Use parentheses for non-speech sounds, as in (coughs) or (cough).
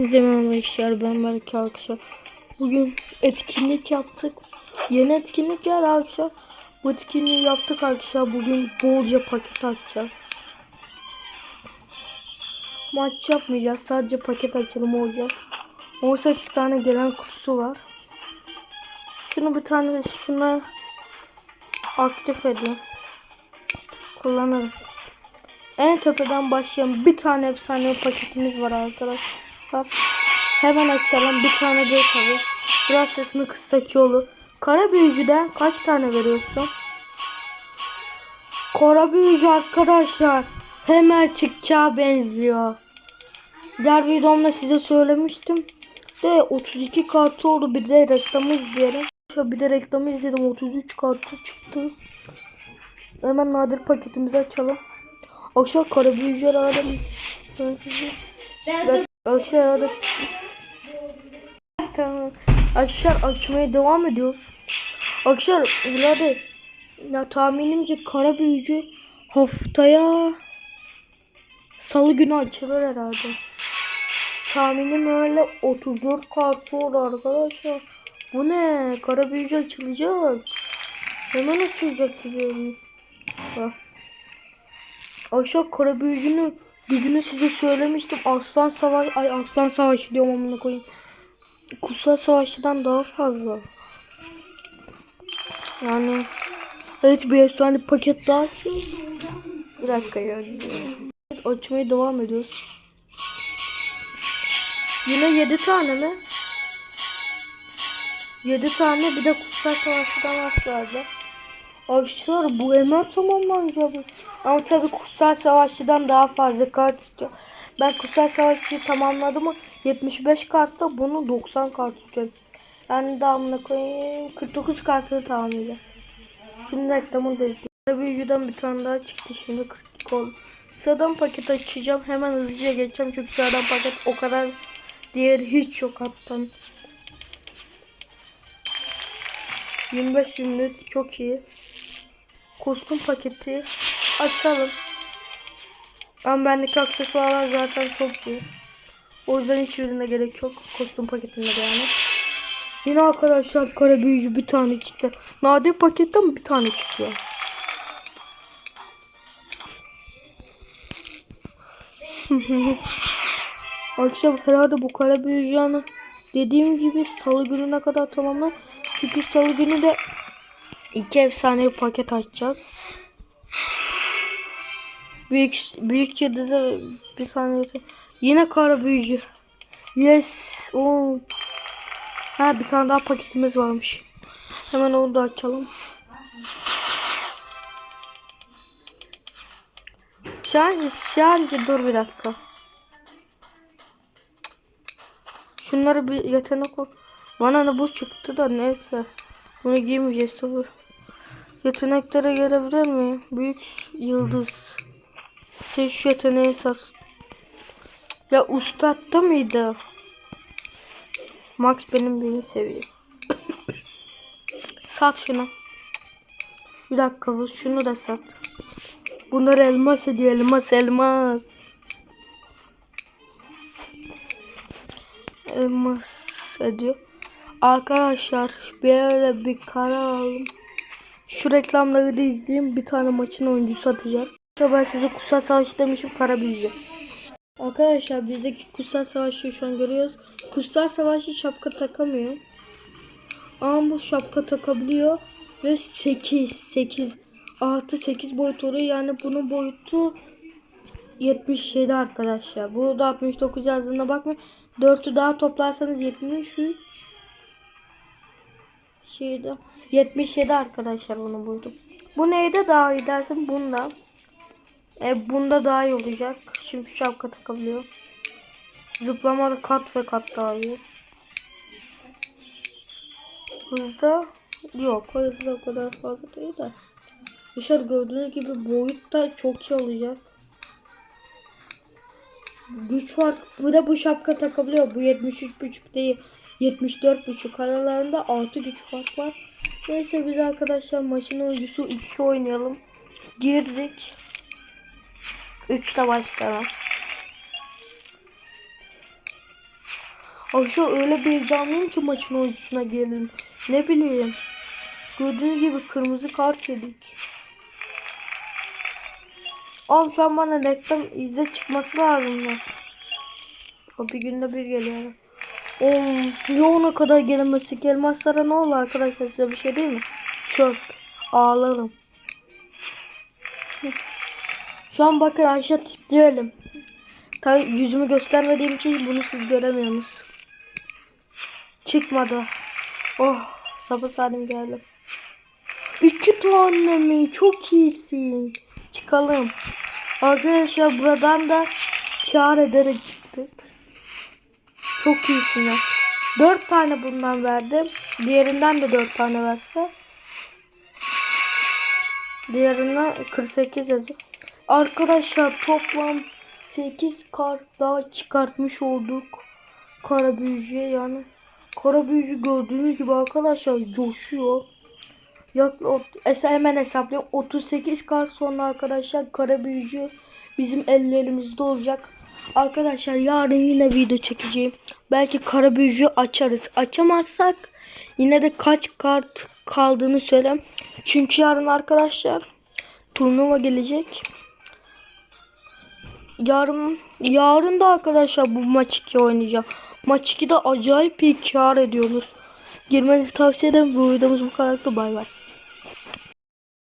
Herkese merhaba arkadaşlar ben Berke arkadaşlar. Bugün etkinlik yaptık. Yeni etkinlik geldi arkadaşlar. Bu etkinliği yaptık arkadaşlar. Bugün bolca paket açacağız. Maç yapmayacağız. Sadece paket açalım olacak. 18 tane gelen kutusu var. Şunu bir tane şuna aktif edin. Kullanırım. En tepeden başlayan bir tane efsane paketimiz var arkadaşlar. Hemen açalım. Bir tane de tabi. Biraz sesini kıssak yolu. Kara büyücüden kaç tane veriyorsun? Kara büyücü arkadaşlar. Hemen çıkacağı benziyor. Diğer videomda size söylemiştim. De 32 kartı oldu. Bir de reklamı izleyelim. Bir de reklamı izledim. 33 kartı çıktı. Hemen nadir paketimizi açalım. Aşağı kara büyücüler alem. Ben aşağıda Tamam. Arkadaşlar açmaya devam ediyoruz. Arkadaşlar hadi ya tahminimce kara büyücü haftaya salı günü açılır herhalde. Tahminim öyle 34 kartı oldu arkadaşlar. Bu ne? Kara büyücü açılacak. Hemen açılacak gibi. Bak. Aşağı kara büyücünün gücünü size söylemiştim. Aslan savaş ay aslan savaşı diyorum amına koyayım. Kutsal savaşçıdan daha fazla. Yani evet bir efsane paket daha açıyor. Bir dakika ya. Evet, açmaya devam ediyoruz. Yine 7 tane mi? 7 tane bir de kutsal savaşçıdan başlardı. Arkadaşlar bu hemen tamamlanacak. Ama tabii kutsal savaşçıdan daha fazla kart istiyor. Ben kutsal savaşçıyı tamamladım mı 75 kartta bunu 90 kart istiyorum. Yani damla koyayım 49 kartını tamamlayacağız. Şimdi reklamını da izleyelim. Büyücüden bir tane daha çıktı şimdi 42 oldu. Sıradan paket açacağım. Hemen hızlıca geçeceğim çünkü sıradan paket o kadar diğer hiç yok hatta. 25 minut çok iyi. Kostüm paketi açalım. Ama bendeki aksesuarlar zaten çok iyi. O yüzden hiçbirine gerek yok. Kostüm paketinde de yani. Yine arkadaşlar kara büyücü bir tane çıktı. Nadir paketten bir tane çıkıyor. (laughs) Akşam herhalde bu kara büyücünü dediğim gibi salı gününe kadar tamamlar. Çünkü salı günü de iki efsane paket açacağız. Büyük büyük yıldızı bir tane. Yine kara büyücü. Yes. Oo. Ha bir tane daha paketimiz varmış. Hemen onu da açalım. Şancı, şancı dur bir dakika. Şunları bir yetenek ol. Bana ne bu çıktı da neyse. Bunu giymeyeceğiz tabi. Yeteneklere gelebilir mi? Büyük yıldız. Sen şu yeteneği sat. Ya ustatta mıydı? Max benim beni seviyor. (coughs) sat şunu. Bir dakika bu şunu da sat. Bunlar elmas ediyor elmas elmas. Elmas ediyor. Arkadaşlar böyle bir karar aldım. Şu reklamları da izleyeyim. Bir tane maçın oyuncusu atacağız. Ben size kutsal savaşı demişim kara. Arkadaşlar bizdeki kutsal savaşı şu an görüyoruz. Kutsal savaşı şapka takamıyor. Ama bu şapka takabiliyor. Ve 8 8 artı 8 boyut oluyor. Yani bunun boyutu 77 arkadaşlar. Bu da 69 yazdığına bakmayın. 4'ü daha toplarsanız 73 şeyde 77 arkadaşlar bunu buldum. Bu neyde daha iyi dersin bunda. E bunda daha iyi olacak. Şimdi şapka takabiliyor. Zıplamada kat ve kat daha iyi. Hızda yok. Hızda o kadar fazla değil de. Dışarı gördüğünüz gibi boyut da çok iyi olacak. Güç var. Bu da bu şapka takabiliyor. Bu 73.5 değil. 74.5 aralarında 6 güç fark var. Neyse biz arkadaşlar maçın oyuncusu 2 oynayalım. Girdik. 3'te başlayalım. Arkadaşlar öyle bir heyecanlıyım ki maçın oyuncusuna gelin. Ne bileyim. Gördüğünüz gibi kırmızı kart yedik. Oğlum şu an bana reklam izle çıkması lazım ya. O bir günde bir geliyor. Oğlum yoğuna kadar gelemesi gelmezse ne olur arkadaşlar size bir şey değil mi? Çöp. Ağlarım. Şu an bakın aşağı titreyelim. Tabi yüzümü göstermediğim için bunu siz göremiyorsunuz. Çıkmadı. Oh sabır salim geldim. İki tane mi? Çok iyisin. Çıkalım. Arkadaşlar buradan da kar ederek çıktık. Çok iyisin. Dört tane bundan verdim. Diğerinden de dört tane verse. Diğerinden 48 yazıyor. Arkadaşlar toplam 8 kart daha çıkartmış olduk. Kara büyücüye yani. Kara büyücü gördüğünüz gibi arkadaşlar coşuyor. Yak, ot- hemen hesaplayayım. 38 kart sonra arkadaşlar kara büyücü bizim ellerimizde olacak. Arkadaşlar yarın yine video çekeceğim. Belki kara büyücü açarız. Açamazsak yine de kaç kart kaldığını söylem. Çünkü yarın arkadaşlar turnuva gelecek. Yarın yarın da arkadaşlar bu maç 2 oynayacağım. Maç 2'de acayip bir kar ediyoruz. Girmenizi tavsiye ederim. Bu videomuz bu kadar. Bay bay.